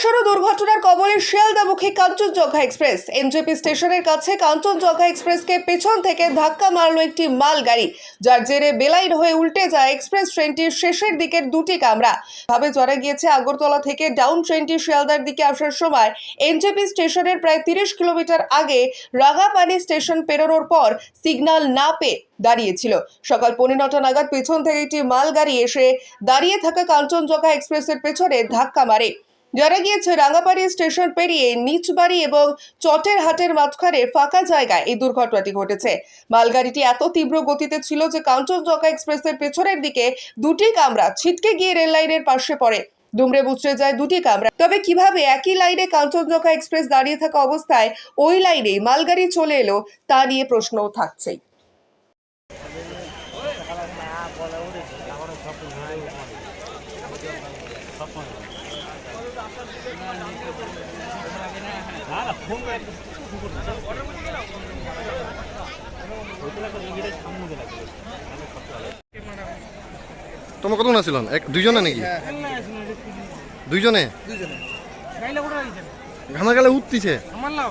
বড়সড় দুর্ঘটনার কবলে শিয়ালদামুখী কাঞ্চনজঙ্ঘা এক্সপ্রেস। এনজেপি স্টেশনের কাছে কাঞ্চনজঙ্ঘা এক্সপ্রেসকে পেছন থেকে ধাক্কা মারল একটি মালগাড়ি যার জেরে বেলাইন হয়ে উল্টে যায় এক্সপ্রেস ট্রেনটির শেষের দিকের দুটি কামরা। ভাবে জানা গিয়েছে, আগরতলা থেকে ডাউন ট্রেনটি শিয়ালদার দিকে আসার সময় এনজেপি স্টেশনের প্রায় তিরিশ কিলোমিটার আগে রাগাপানি স্টেশন পেরোনোর পর সিগন্যাল না পেয়ে দাঁড়িয়েছিল। সকাল পৌনে নটা নাগাদ পেছন থেকে একটি মালগাড়ি এসে দাঁড়িয়ে থাকা কাঞ্চনজঙ্ঘা এক্সপ্রেসের পেছনে ধাক্কা মারে। জানা গিয়েছে রাঙ্গাপাড়ি স্টেশন পেরিয়ে নিচবাড়ি এবং চটের হাটের মাঝখানে ফাঁকা জায়গায় এই দুর্ঘটনাটি ঘটেছে। মালগাড়িটি এত তীব্র গতিতে ছিল যে কাঞ্চনজঙ্ঘা এক্সপ্রেসের পেছনের দিকে দুটি কামরা ছিটকে গিয়ে রেল লাইনের পাশে পড়ে। দুমড়ে মুচড়ে যায় দুটি কামরা। তবে কীভাবে একই লাইনে কাঞ্চনজঙ্ঘা এক্সপ্রেস দাঁড়িয়ে থাকা অবস্থায় ওই লাইনে মালগাড়ি চলে এলো, তা নিয়ে প্রশ্ন থাকছেই। তোমার কত আছিল? এক দুইজনে নাকি? দুইজনে? গাইলে গেছেন ঘামা গেলে উঠতিছে। আমার লাভ